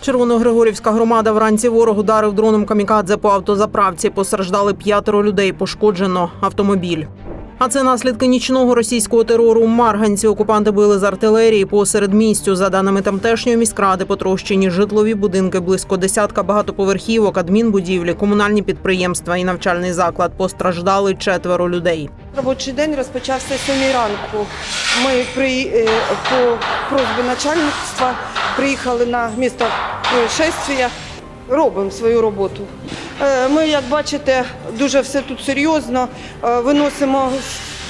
Червоногригорівська громада вранці ворог ударив дроном камікадзе по автозаправці. Постраждали п'ятеро людей. Пошкоджено автомобіль. А це наслідки нічного російського терору Марганці. Окупанти били з артилерії по середмістю. За даними тамтешньої міськради, потрощені житлові будинки, близько десятка багатоповерхівок, адмінбудівлі, комунальні підприємства і навчальний заклад. Постраждали четверо людей. Робочий день розпочався 7 ранку. Ми при, е, по просьбі начальництва приїхали на місто происшествия, робимо свою роботу. Е, Ми, як бачите, дуже все тут серйозно. Е, Виносимо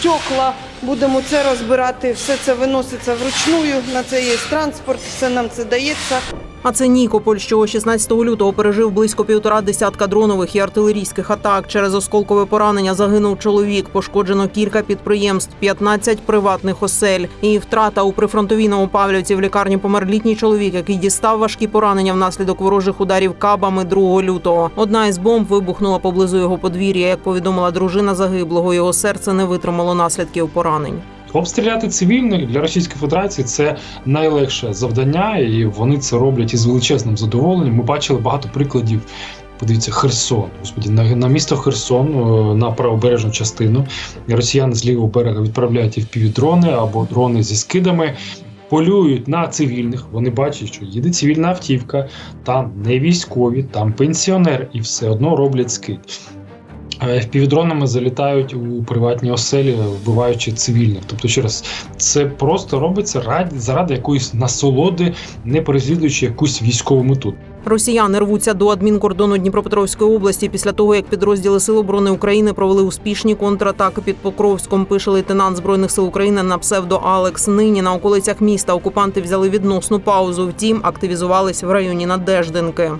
стекла, будемо це розбирати. Все це виноситься вручную. На це є транспорт, все нам це дається. А це Нікополь, що 16 лютого пережив близько півтора десятка дронових і артилерійських атак. Через осколкове поранення загинув чоловік. Пошкоджено кілька підприємств, 15 приватних осель. І втрата у прифронтовій Новопавлівці в лікарні помер літній чоловік, який дістав важкі поранення внаслідок ворожих ударів кабами 2 лютого. Одна із бомб вибухнула поблизу його подвір'я. Як повідомила дружина загиблого, його серце не витримало наслідків поранень. Обстріляти цивільних для Російської Федерації це найлегше завдання, і вони це роблять із величезним задоволенням. Ми бачили багато прикладів. Подивіться, Херсон. Господі, на, на місто Херсон, е, на правобережну частину. Росіяни з лівого берега відправляють впівдрони або дрони зі скидами. Полюють на цивільних. Вони бачать, що їде цивільна автівка, там не військові, там пенсіонер, і все одно роблять скид. Впівдронами залітають у приватні оселі, вбиваючи цивільних. Тобто, ще раз, це просто робиться раді заради якоїсь насолоди, не переслідуючи якусь військову мету. Росіяни рвуться до адмінкордону Дніпропетровської області після того, як підрозділи Сил оборони України провели успішні контратаки під Покровськом. Пише лейтенант збройних сил України на псевдо Алекс. Нині на околицях міста окупанти взяли відносну паузу. Втім, активізувались в районі Надеждинки.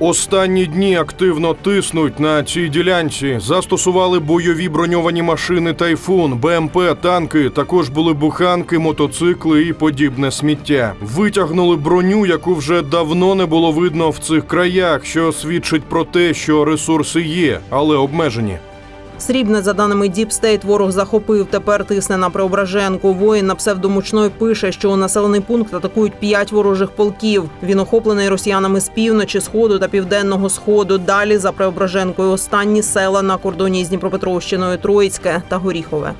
Останні дні активно тиснуть на цій ділянці. Застосували бойові броньовані машини Тайфун, БМП, танки. Також були буханки, мотоцикли і подібне сміття. Витягнули броню, яку вже давно не було видно в цих краях, що свідчить про те, що ресурси є, але обмежені. Срібне, за даними State, ворог захопив. Тепер тисне на Преображенку. Воїн на псевдомучної пише, що у населений пункт атакують п'ять ворожих полків. Він охоплений росіянами з півночі, сходу та південного сходу. Далі за Преображенкою останні села на кордоні з Дніпропетровщиною Троїцьке та Горіхове.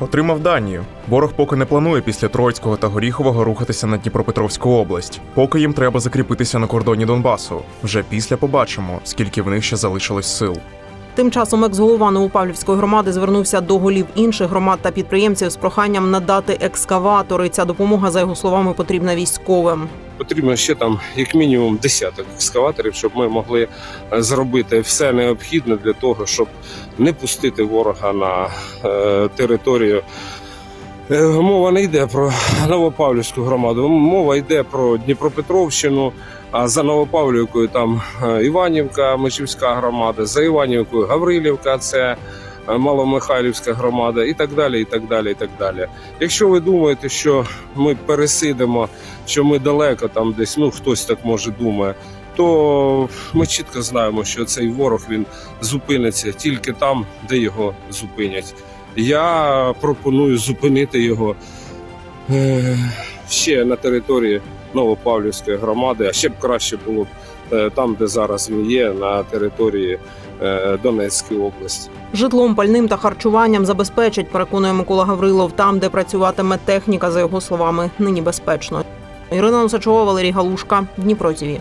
Отримав Данію. Ворог поки не планує після Троїцького та Горіхового рухатися на Дніпропетровську область. Поки їм треба закріпитися на кордоні Донбасу. Вже після побачимо, скільки в них ще залишилось сил. Тим часом екс-голова Новопавлівської громади звернувся до голів інших громад та підприємців з проханням надати екскаватори. Ця допомога, за його словами, потрібна військовим. Потрібно ще там як мінімум десяток екскаваторів, щоб ми могли е, зробити все необхідне для того, щоб не пустити ворога на е, територію. Е, Мова не йде про Новопавлівську громаду, мова йде про Дніпропетровщину. А за Новопавлівкою там е, Іванівка, Мичівська громада, за Іванівкою Гаврилівка, це е, Маломихайлівська громада, і так далі. і так далі, і так далі. Якщо ви думаєте, що ми пересидимо, що ми далеко там десь, ну хтось так може думає, то ми чітко знаємо, що цей ворог він зупиниться тільки там, де його зупинять. Я пропоную зупинити його е, ще на території Новопавлівської громади, а ще б краще було б е, там, де зараз він є, на території е, Донецької області. Житлом, пальним та харчуванням забезпечать, переконує Микола Гаврилов. Там, де працюватиме техніка, за його словами, нині безпечно. Ірина Носачова, Валерій Галушка, Дніпро ТІВІ.